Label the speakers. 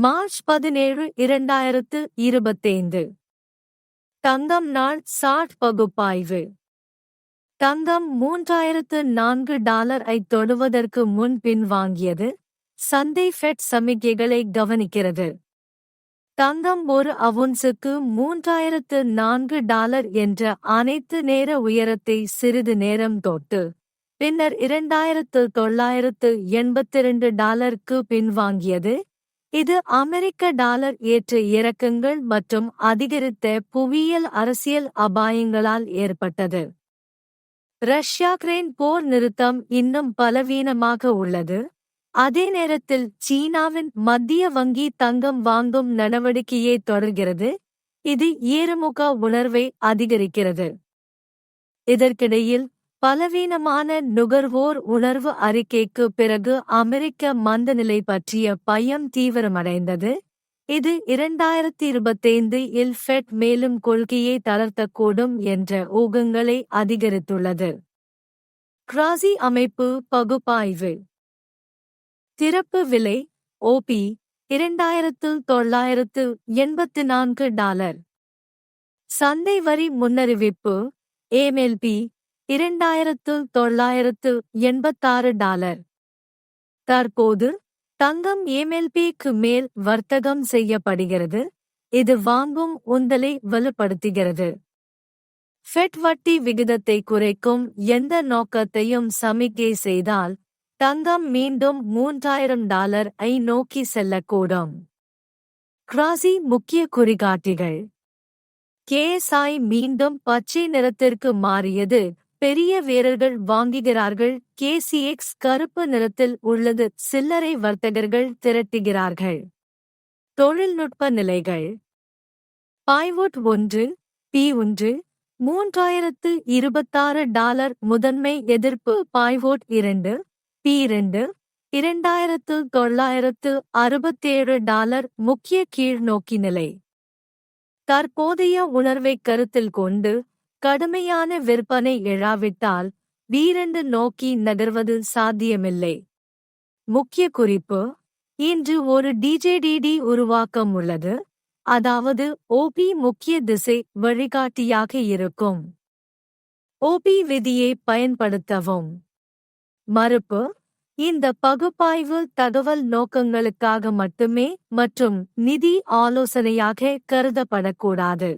Speaker 1: March பதினேழு இரண்டாயிரத்து இருபத்தைந்து. தங்கம் நாள் சாட் பகுப்பாய்வு. தங்கம் மூன்றாயிரத்து நான்கு டாலர் ஐ தொடுவதற்கு முன் பின்வாங்கியது சந்தை ஃபெட் சமிக்கைகளை கவனிக்கிறது. தங்கம் ஒரு அவுன்ஸுக்கு மூன்றாயிரத்து நான்கு டாலர் என்ற அனைத்து நேர உயரத்தை சிறிது நேரம் தொட்டு பின்னர் இரண்டாயிரத்து தொள்ளாயிரத்து எண்பத்திரண்டு டாலருக்கு பின்வாங்கியது இது அமெரிக்க டாலர் ஏற்ற இறக்கங்கள் மற்றும் அதிகரித்த புவியியல் அரசியல் அபாயங்களால் ஏற்பட்டது. ரஷ்யா கிரைன் போர் நிறுத்தம் இன்னும் பலவீனமாக உள்ளது. அதே நேரத்தில் சீனாவின் மத்திய வங்கி தங்கம் வாங்கும் நடவடிக்கையை தொடர்கிறது. இது ஏறுமுக உணர்வை அதிகரிக்கிறது. இதற்கிடையில் பலவீனமான நுகர்வோர் உணர்வு அறிக்கைக்கு பிறகு அமெரிக்க மந்தநிலை பற்றிய பயம் தீவிரமடைந்தது. இது இரண்டாயிரத்தி இருபத்தைந்து இல் ஃபெட் மேலும் கொள்கையை தளர்த்தக்கூடும் என்ற ஊகங்களை அதிகரித்துள்ளது. கிராசி அமைப்பு பகுப்பாய்வு. திறப்பு விலை ஓபி இரண்டாயிரத்து தொள்ளாயிரத்து எண்பத்து நான்கு டாலர். சந்தை வரி முன்னறிவிப்பு ஏமெல்பி இரண்டாயிரத்து தொள்ளாயிரத்து எண்பத்தாறு டாலர். தற்போது தங்கம் ஏமெல்பிக்கு மேல் வர்த்தகம் செய்யப்படுகிறது. இது வாங்கும் உந்தலை வலுப்படுத்துகிறது. ஃபெட் வட்டி விகிதத்தை குறைக்கும் எந்த நோக்கத்தையும் சமிக்கை செய்தால் தங்கம் மீண்டும் மூன்றாயிரம் டாலர் ஐ நோக்கி செல்லக்கூடும். கிராசி முக்கிய குறிகாட்டிகள். கேஎஸ்ஐ மீண்டும் பச்சை நிறத்திற்கு மாறியது பெரிய வீரர்கள் வாங்குகிறார்கள். கேசிஎக்ஸ் கருப்பு நிறத்தில் உள்ளது. சில்லறை வர்த்தகர்கள் திரட்டுகிறார்கள். தொழில்நுட்ப நிலைகள். பாய்வோட் ஒன்று பி ஒன்று மூன்றாயிரத்து இருபத்தாறு டாலர் முதன்மை எதிர்ப்பு. பாய்வோட் இரண்டு பி இரண்டு இரண்டாயிரத்து தொள்ளாயிரத்து அறுபத்தேழு டாலர் முக்கிய கீழ்நோக்கி நிலை. தற்போதைய உணர்வை கருத்தில் கொண்டு கடுமையான விற்பனை எழாவிட்டால் வீரண்டு நோக்கி நகர்வது சாத்தியமில்லை. முக்கிய குறிப்பு இன்று ஒரு டிஜேடிடி உருவாக்கம் உள்ளது அதாவது ஓபி முக்கிய திசை வழிகாட்டியாக இருக்கும். ஓபி விதியை பயன்படுத்தவும். மறுப்பு இந்த பகுப்பாய்வு தகவல் நோக்கங்களுக்காக மட்டுமே மற்றும் நிதி ஆலோசனையாக கருதப்படக்கூடாது.